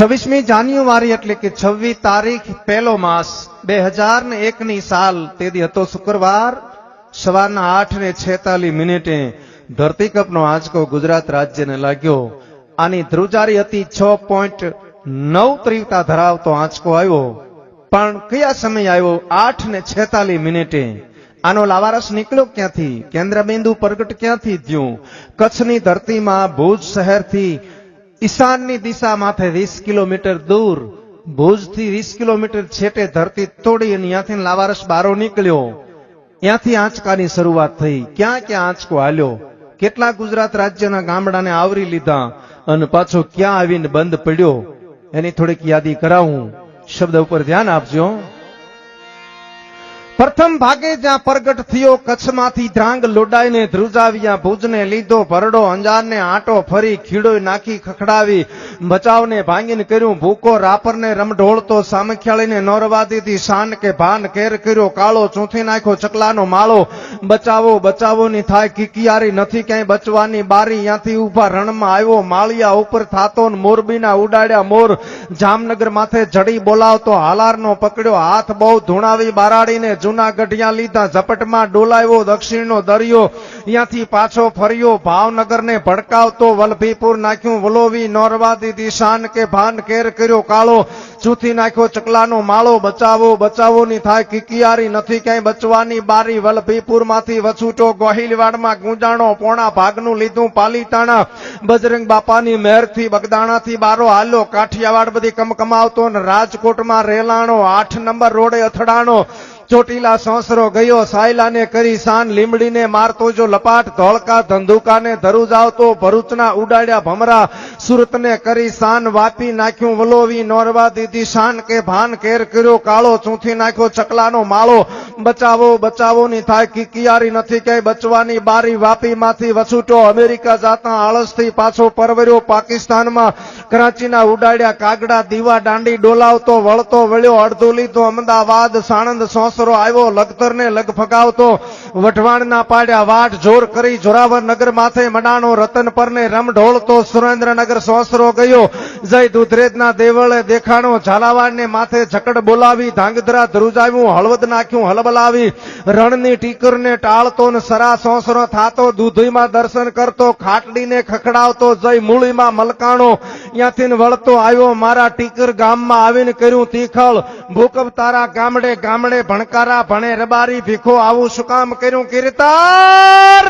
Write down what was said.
છવ્વીસમી જાન્યુઆરી એટલે કે છવ્વીસ તારીખ પહેલો માસ બે હજાર ને એક ની સાલ તેથી હતો શુક્રવાર, સવારના આઠ ને છેતાલી મિનિટે ધરતીકપનો આંચકો ગુજરાત રાજ્યને લાગ્યો. આની ધ્રુજારી હતી છ પોઈન્ટ નવ તીવ્રતા ધરાવતો આંચકો આવ્યો. પણ કયા સમય આવ્યો? આઠ ને છેતાલીસ મિનિટે. આનો લાવારસ નીકળ્યો ક્યાંથી? કેન્દ્ર બિંદુ પ્રગટ ક્યાંથી થયું? કચ્છની ધરતીમાં ભુજ શહેરથી ઈશાનની દિશા માથે વીસ કિલોમીટર દૂર, ભુજથી વીસ કિલોમીટર છેટે ધરતી તોડી અને ત્યાંથી લાવારસ બારો નીકળ્યો. ત્યાંથી આંચકાની શરૂઆત થઈ. ક્યાં ક્યાં આંચકો હાલ્યો? કેટલા ગુજરાત રાજ્યના ગામડાને આવરી લીધા? અને પાછો ક્યાં આવીને બંધ પડ્યો? એની થોડીક યાદી કરાવું. શબ્દ ઉપર ધ્યાન આપજો. પ્રથમ ભાગે જ્યાં પ્રગટ થયો કચ્છમાંથી ધ્રાંગ લોડાઈને ધ્રુજાવ્યા, ભુજને લીધો ભરડો, અંજારને આંટો ફરી ખીડોય નાખી ખખડાવી, બચાવને ભાંગીને કર્યું, ભૂકો રાપરને રમઢોળતો સામખ્યાળીને નોરવા દીધી શાન કે ભાન કેર કર્યો, કાળો ચૂંથી નાખ્યો, ચકલાનો માળો બચાવો બચાવો ની થાય. કિકિયારી નથી ક્યાંય બચવાની. બારી ત્યાંથી ઊભા રણમાં આવ્યો. માળિયા ઉપર થાતો ને મોરબીના ઉડાડ્યા મોર. જામનગર માથે જડી બોલાવતો, હાલારનો પકડ્યો. હાથ બહુ ધૂણાવી બારાડીને જૂના ગઢિયા લીધા. ઝપટમાં ડોલાવ્યો, દક્ષિણનો દરિયો. ત્યાંથી પાછો ફર્યો. ભાવનગરને ભડકાવતો, વલભીપુર નાખ્યું. વલોવી, નોરવાદી, દિશાન કે ભાન કેર કર્યો કાળો. ચૂથી નાખ્યો, ચકલાનો માળો બચાવો બચાવો ની થાય, કિકિયારી નથી ક્યાંય બચવાની, બારી વલભીપુરમાંથી વછૂટો ગોહિલવાડમાં ગુંજાણો, પોણા ભાગનું લીધું, પાલીતાણા, બજરંગ બાપાની મહેરથી બગદાણાથી બારો હાલો, કાઠિયાવાડ બધી કમકમાવતો ને રાજકોટમાં રેલાણો, આઠ નંબર રોડે અથડાણો ચોટીલા સોસરો ગયો, સાયલાને કરી શાન લીમડીને મારતો જો લપાટ, ધોળકા ધંધુકાને ધરુજ આવતો ભરૂચના ઉડાડ્યા ભમરા, સુરતને કરી શાન વાપી નાખ્યું વલોવી, નોરવા દીધી શાન કે ભાન, કેર કર્યો કાળો, ચૂંથી નાખ્યો ચકલાનો માળો. બચાવો બચાવો ની થાય કિકિયારી નથી ક્યાંય બચવાની બારી વાપી માંથી વછૂટો અમેરિકા જાતા આળસથી પાછો પરવર્યો પાકિસ્તાનમાં. કરાચીના ઉડાડ્યા કાગડા, દીવા, દાંડી, ડોલાવતો, વળતો, વળ્યો, અડધું લીધો, અમદાવાદ, સાણંદ સોસરો આવ્યો, લખતરને લગ ફગાવતો, વઢવાણના પાડ્યા વાટ, જોર કરી જોરાવર નગર માથે મડાણો, રતન પરને રમ ઢોળતો, સુરેન્દ્રનગર સોસરો ગયો, જય દુધરેજના દેવળે દેખાણો, ઝાલાવાડને માથે ઝકડ બોલાવી, ધાંગધ્રા ધ્રુજાવ્યું, હળવદ નાખ્યું, હલબલાવી, રણની ટીકરને ટાળતો ને સરા સોસરો થાતો, દૂધીમાં દર્શન કરતો, ખાટડીને ખખડાવતો, જય મૂળીમાં મલકાણો ત્યાંથી વળતો આવ્યો, મારા ટીકર ગામમાં આવીને કર્યું તીખળ. ભૂકપ તારા ગામડે ગામડે ભણકારા ભણે રબારી ભીખો આવું શું કામ કર્યું કીર્તાર